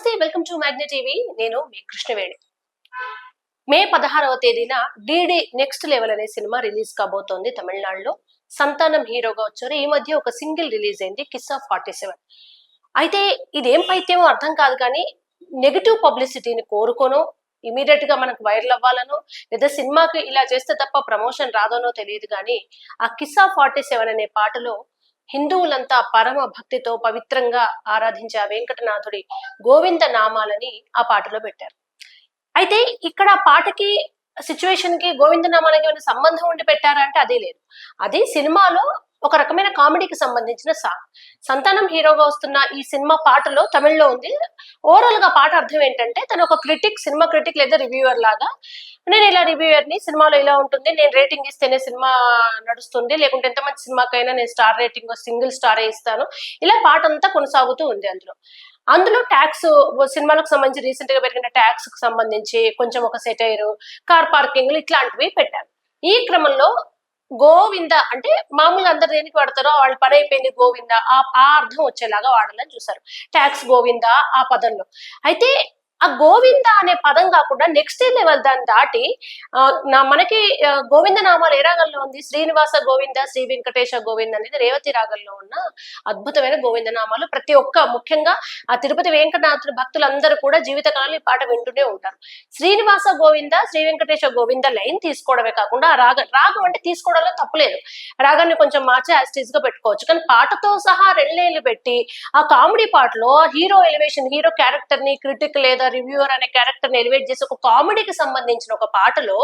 నమస్తే welcome to మ్యాగ్నె TV. నేను మీ Krishnaveni. May పదహారవ తేదీన డిడి నెక్స్ట్ లెవెల్ అనే సినిమా రిలీజ్ కాబోతోంది తమిళనాడులో. సంతానం హీరోగా వచ్చారు. ఈ మధ్య ఒక సింగిల్ రిలీజ్ అయింది కిస్ ఆఫ్ ఫార్టీ సెవెన్ అయితే ఇదేం పైత్యమో అర్థం కాదు కానీ నెగిటివ్ పబ్లిసిటీని కోరుకోను ఇమీడియట్గా మనకు వైరల్ అవ్వాలనో లేదా సినిమాకి ఇలా చేస్తే తప్ప ప్రమోషన్ రాదనో తెలియదు కానీ ఆ కిస్ ఆఫ్ ఫార్టీ సెవెన్ అనే పాటలో హిందువులంతా పరమ భక్తితో పవిత్రంగా ఆరాధించే ఆ వెంకటనాథుడి గోవింద నామాలని ఆ పాటలో పెట్టారు. అయితే ఇక్కడ ఆ పాటకి సిచ్యువేషన్కి గోవింద నామాలకి ఏమైనా సంబంధం ఉండి పెట్టారా అంటే అదే లేదు. అది సినిమాలో ఒక రకమైన కామెడీకి సంబంధించిన సాంగ్ సంతానం హీరోగా వస్తున్న ఈ సినిమా పాటలో తమిళ్ళో ఉంది. ఓవరాల్గా పాట అర్థం ఏంటంటే తను ఒక క్రిటిక్ సినిమా క్రిటిక్ లేదా రివ్యూవర్ లాగా. నేను ఇలా రివ్యూవర్ని సినిమాలో ఇలా ఉంటుంది నేను రేటింగ్ ఇస్తేనే సినిమా నడుస్తుంది లేకుంటే ఎంత మంచి సినిమాకైనా నేను స్టార్ రేటింగ్ సింగిల్ స్టార్ ఇస్తాను. ఇలా పాట అంతా కొనసాగుతూ ఉంది అందులో. అందులో ట్యాక్స్ సినిమాలకు సంబంధించి రీసెంట్గా పెరిగిన ట్యాక్స్కు సంబంధించి కొంచెం ఒక సెటైర్ కార్ పార్కింగ్ ఇట్లాంటివి పెట్టాను. ఈ క్రమంలో గోవింద అంటే మామూలుగా అందరు దేనికి వాడతారో వాళ్ళు పని అయిపోయింది గోవింద. ఆ ఆ అర్థం వచ్చేలాగా వాడాలని చూసారు ట్యాక్స్ గోవింద ఆ పదంలో. అయితే ఆ గోవింద అనే పదం కాకుండా నెక్స్ట్ లెవెల్ దాన్ని దాటి నా మనకి గోవింద నామాలు ఏ రాగంలో ఉంది? శ్రీనివాస గోవింద శ్రీ వెంకటేశ గోవింద అనేది రేవతి రాగంలో ఉన్న అద్భుతమైన గోవింద నామాలు. ప్రతి ఒక్క ముఖ్యంగా ఆ తిరుపతి వెంకటనాథుడి భక్తులందరూ కూడా జీవితకాలంలో ఈ పాట వింటూనే ఉంటారు. శ్రీనివాస గోవింద శ్రీ వెంకటేశ గోవింద లైన్ తీసుకోవడమే కాకుండా ఆ రాగం రాగం అంటే తీసుకోవడంలో తప్పులేదు. రాగాన్ని కొంచెం మార్చి యాస్టీజ్గా పెట్టుకోవచ్చు. కానీ పాటతో సహా రెండేళ్ళు పెట్టి ఆ కామెడీ పాటలో హీరో ఎలివేషన్ హీరో క్యారెక్టర్ని క్రిటిక్ లేదా రివ్యూవర్ అనే క్యారెక్టర్ ఎలివేట్ చేసి ఒక కామెడీకి సంబంధించిన ఒక పాటలో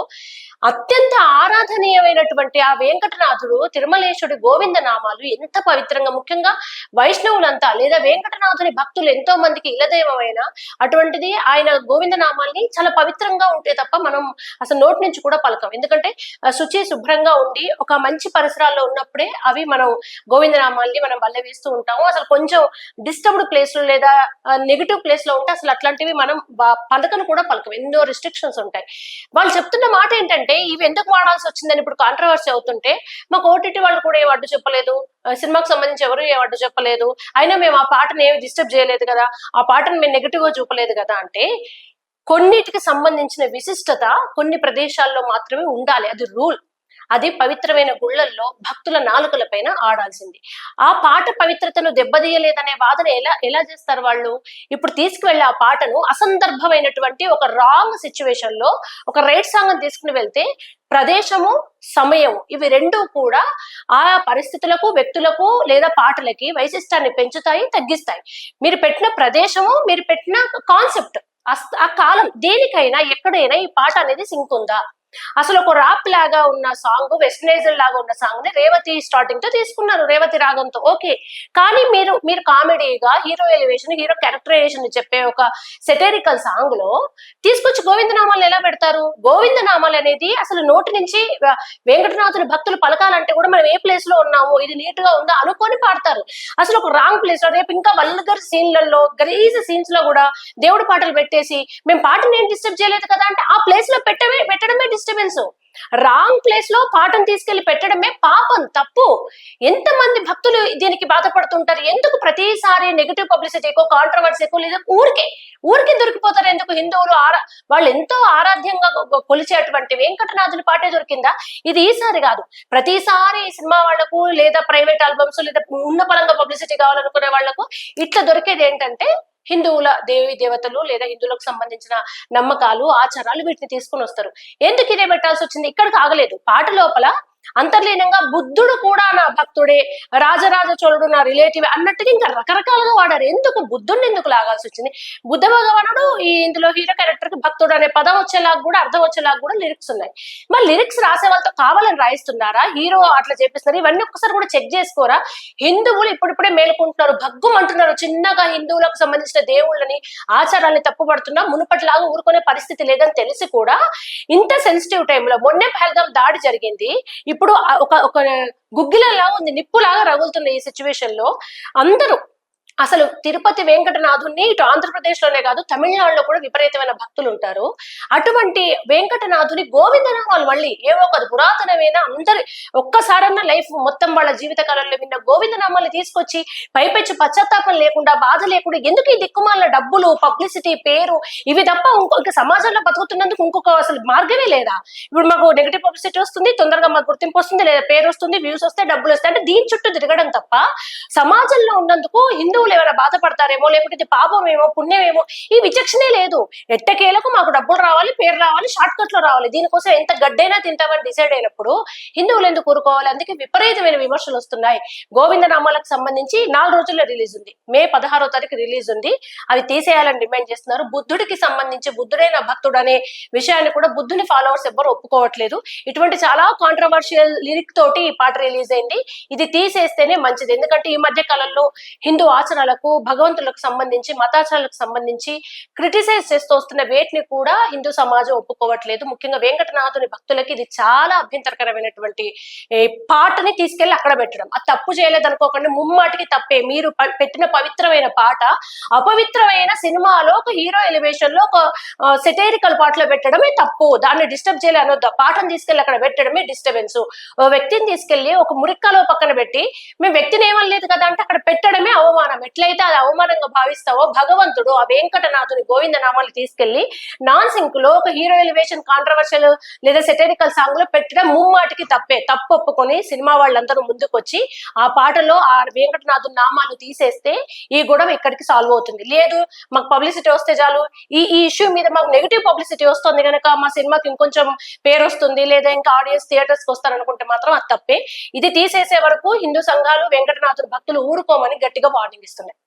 అత్యంత ఆరాధనీయమైనటువంటి ఆ వెంకటనాథుడు తిరుమలేశుడి గోవింద నామాలు ఎంత పవిత్రంగా ముఖ్యంగా వైష్ణవులంతా లేదా వెంకటనాథుని భక్తులు ఎంతో మందికి ఇలదైవమైన అటువంటిది ఆయన గోవింద నామాల్ని చాలా పవిత్రంగా ఉంటే తప్ప మనం అసలు నోటి నుంచి కూడా పలకం. ఎందుకంటే శుచి శుభ్రంగా ఉండి ఒక మంచి పరిసరాల్లో ఉన్నప్పుడే అవి మనం గోవింద నామాల్ని మనం వల్ల వేస్తూ ఉంటాము. అసలు కొంచెం డిస్టర్బ్డ్ ప్లేస్లో లేదా నెగిటివ్ ప్లేస్లో ఉంటే అసలు అట్లాంటివి మనం మనం పలకను కూడా పలకం ఎన్నో రిస్ట్రిక్షన్స్ ఉంటాయి. వాళ్ళు చెప్తున్న మాట ఏంటంటే ఇవి ఎందుకు వాడాల్సి వచ్చిందని ఇప్పుడు కాంట్రవర్సీ అవుతుంటే మాకు ఓటీటీ వాళ్ళు కూడా ఏ అడ్డు చెప్పలేదు. ఆ, సినిమాకు సంబంధించి ఎవరు ఏ అడ్డు చెప్పలేదు. అయినా మేము ఆ పాటను ఏమి డిస్టర్బ్ చేయలేదు కదా. ఆ పాటను మేము నెగిటివ్గా చూపలేదు కదా. అంటే కొన్నిటికి సంబంధించిన విశిష్టత కొన్ని ప్రదేశాల్లో మాత్రమే ఉండాలి. అది రూల్ అది పవిత్రమైన గుళ్ళల్లో భక్తుల నాలుకల పైన ఆడాల్సింది. ఆ పాట పవిత్రతను దెబ్బతీయలేదనే వాదన ఎలా ఎలా చేస్తారు వాళ్ళు? ఇప్పుడు తీసుకువెళ్ళే ఆ పాటను అసందర్భమైనటువంటి ఒక రాంగ్ సిచ్యువేషన్లో ఒక రైట్ సాంగ్ తీసుకుని వెళ్తే ప్రదేశము సమయము ఇవి రెండు కూడా ఆ పరిస్థితులకు వ్యక్తులకు లేదా పాటలకి వైశిష్టాన్ని పెంచుతాయి తగ్గిస్తాయి. మీరు పెట్టిన ప్రదేశము మీరు పెట్టిన కాన్సెప్ట్ ఆ కాలం దేనికైనా ఎక్కడైనా ఈ పాట అనేది సింక్ ఉందా? అసలు ఒక రాప్ లాగా ఉన్న సాంగ్ వెస్టర్నైజర్ లాగా ఉన్న సాంగ్ని రేవతి స్టార్టింగ్తో తీసుకున్నారు రేవతి రాగంతో. ఓకే కానీ మీరు మీరు కామెడీగా హీరో ఎలివేషన్ హీరో క్యారెక్టరైజేషన్ చెప్పే ఒక సెటరికల్ సాంగ్లో తీసుకొచ్చి గోవిందనామాలు ఎలా పెడతారు? గోవిందనామాలు అనేది అసలు నోటి నుంచి వెంకటనాథుని భక్తులు పలకాలంటే కూడా మనం ఏ ప్లేస్లో ఉన్నాము ఇది నీట్గా ఉందా అనుకొని పాడతారు. అసలు ఒక రాంగ్ ప్లేస్లో రేపు ఇంకా వల్గర్ సీన్లలో గ్రీజ్ సీన్స్లో కూడా దేవుడి పాటలు పెట్టేసి మేము పాటను ఏం డిస్టర్బ్ చేయలేదు కదా అంటే ఆ ప్లేస్లో పెట్టమే పెట్టడమే డిస్టర్బెన్స్ రాంగ్ ప్లేస్లో పాటను తీసుకెళ్ళి పెట్టడమే పాపం తప్పు. ఎంత మంది భక్తులు దీనికి బాధపడుతుంటారు? ఎందుకు ప్రతిసారి నెగిటివ్ పబ్లిసిటీకో కాంట్రవర్సీకో లేదా ఊరికే ఊరికే దొరికిపోతారు? ఎందుకు హిందువులు ఆరా వాళ్ళు ఎంతో ఆరాధ్యంగా కొలిచేటువంటి వెంకటనాథుని పాటే దొరికిందా? ఇది ఈసారి కాదు. ప్రతిసారి సినిమా వాళ్ళకు లేదా ప్రైవేట్ ఆల్బమ్స్ లేదా ఉన్న పరంగా పబ్లిసిటీ కావాలనుకునే వాళ్ళకు ఇట్లా దొరికేది ఏంటంటే హిందువుల దేవి దేవతలు లేదా హిందువులకు సంబంధించిన నమ్మకాలు ఆచారాలు వీటిని తీసుకుని వస్తారు. ఎందుకు ఇదే పెట్టాల్సి వచ్చింది? ఇక్కడికి ఆగలేదు. పాట లోపల అంతర్లీనంగా బుద్ధుడు కూడా నా భక్తుడే రాజరాజ చోళుడు నా రిలేటివ్ అన్నట్టుగా ఇంకా రకరకాలుగా వాడారు. ఎందుకు? బుద్ధుడిని ఎందుకు లాగాల్సి వచ్చింది? బుద్ధ భగవానుడు ఈ ఇందులో హీరో క్యారెక్టర్కి భక్తుడు అనే పదం వచ్చేలాగా కూడా అర్థం వచ్చేలాగా కూడా లిరిక్స్ ఉన్నాయి. మరి లిరిక్స్ రాసే వాళ్ళతో కావాలని రాయిస్తున్నారా? హీరో అట్లా చెప్పిస్తున్నారు. ఇవన్నీ ఒక్కసారి కూడా చెక్ చేసుకోరా? హిందువులు ఇప్పుడిప్పుడే మేలుకుంటున్నారు భగ్గుమంటున్నారు. చిన్నగా హిందువులకు సంబంధించిన దేవుళ్ళని ఆచారాన్ని తప్పుపడుతున్నా మునుపటిలాగా ఊరుకునే పరిస్థితి లేదని తెలిసి కూడా ఇంత సెన్సిటివ్ టైంలో మొన్నే పహల్గాం దాడి జరిగింది. ఇప్పుడు ఆ ఒక ఒక గుగ్గిలలా ఉంది నిప్పులాగా రగులుతున్న ఈ సిచ్యువేషన్లో అందరూ అసలు తిరుపతి వెంకటనాథుని ఇటు ఆంధ్రప్రదేశ్లోనే కాదు తమిళనాడులో కూడా విపరీతమైన భక్తులు ఉంటారు. అటువంటి వెంకటనాథుని గోవిందనామాలు మళ్ళీ ఏవో ఒక పురాతనమైన అందరి ఒక్కసారన్న లైఫ్ మొత్తం వాళ్ళ జీవిత కాలంలో విన్న గోవిందనామాలు తీసుకొచ్చి పైపెచ్చు పశ్చాత్తాపం లేకుండా బాధ లేకుండా ఎందుకు ఈ దిక్కుమాల డబ్బులు పబ్లిసిటీ పేరు ఇవి తప్ప ఇంకొక ఇంకా సమాజంలో బతుకుతున్నందుకు ఇంకొక అసలు మార్గమే లేదా? ఇప్పుడు మాకు నెగిటివ్ పబ్లిసిటీ వస్తుంది తొందరగా మాకు గుర్తింపు వస్తుంది లేదా పేరు వస్తుంది వ్యూస్ వస్తే డబ్బులు వస్తాయి అంటే దీని చుట్టూ తిరగడం తప్ప సమాజంలో ఉన్నందుకు కుటుంబంలో ఏమైనా బాధపడతారేమో లేకపోతే ఇది పాపమేమో పుణ్యమేమో ఈ విచక్షణే లేదు. ఎట్టకేలకు మాకు డబ్బులు రావాలి పేరు రావాలి షార్ట్ కట్లో రావాలి. దీనికోసం ఎంత గడ్డైనా తింటామని డిసైడ్ అయినప్పుడు హిందువులు ఎందుకు కూరుకోవాలి అందుకే విపరీతమైన విమర్శలు వస్తున్నాయి. గోవింద నామాలకు సంబంధించి నాలుగు రోజుల్లో రిలీజ్ ఉంది. మే పదహారో తారీఖు రిలీజ్ ఉంది. అవి తీసేయాలని డిమాండ్ చేస్తున్నారు. బుద్ధుడికి సంబంధించి బుద్ధుడైన భక్తుడు అనే విషయాన్ని కూడా బుద్ధుని ఫాలోవర్స్ ఎవ్వరు ఒప్పుకోవట్లేదు. ఇటువంటి చాలా కాంట్రవర్షియల్ లిరిక్ తోటి ఈ పాట రిలీజ్ అయింది. ఇది తీసేస్తేనే మంచిది. ఎందుకంటే ఈ మధ్య కాలంలో హిందూ ఆచరణలకు భగవంతులకు సంబంధించి మతాచారాలకు సంబంధించి క్రిటిసైజ్ చేస్తూ వస్తున్న వేటిని కూడా హిందూ సమాజం ఒప్పుకోవట్లేదు. ముఖ్యంగా వెంకటనాథుని భక్తులకి ఇది చాలా అభ్యంతరకరమైనటువంటి పాటని తీసుకెళ్ళి అక్కడ పెట్టడం. అది తప్పు చేయలేదు అనుకోకండి ముమ్మాటికి తప్పే. మీరు పెట్టిన పవిత్రమైన పాట అపవిత్రమైన సినిమాలో ఒక హీరో ఎలివేషన్లో ఒక సెటైరికల్ పాటలో పెట్టడమే తప్పు. దాన్ని డిస్టర్బ్ చేయాలి అనొద్దు. పాటను తీసుకెళ్ళి అక్కడ పెట్టడమే డిస్టర్బెన్స్. వ్యక్తిని తీసుకెళ్ళి ఒక మురిక్కలో పక్కన పెట్టి మేము వ్యక్తిని ఏమనలేదు కదా అంటే అక్కడ పెట్టడమే అవమానం ఎట్లయితే అది అవమానంగా భావిస్తావో భగవంతుడు ఆ వెంకటనాథుని గోవింద నామాలు తీసుకెళ్ళి నాన్ సింక్లో ఒక హీరో ఎలివేషన్ కాంట్రవర్షియల్ లేదా సెటరికల్ సాంగ్లో పెట్టడం ముమ్మాటికి తప్పే. తప్పు ఒప్పుకొని సినిమా వాళ్ళందరూ ముందుకొచ్చి ఆ పాటలో ఆ వెంకటనాథుని నామాలు తీసేస్తే ఈ గొడవ ఇక్కడికి సాల్వ్ అవుతుంది. లేదు మాకు పబ్లిసిటీ వస్తే చాలు. ఈ ఈ ఇష్యూ మీద మాకు నెగిటివ్ పబ్లిసిటీ వస్తుంది కనుక మా సినిమాకి ఇంకొంచెం పేరు వస్తుంది లేదా ఇంకా ఆడియన్స్ థియేటర్స్కి వస్తారనుకుంటే మాత్రం అది తప్పే. ఇది తీసేసే వరకు హిందూ సంఘాలు వెంకటనాథుని భక్తులు ఊరుకోమని గట్టిగా వార్నింగ్ ఇస్తున్నాయి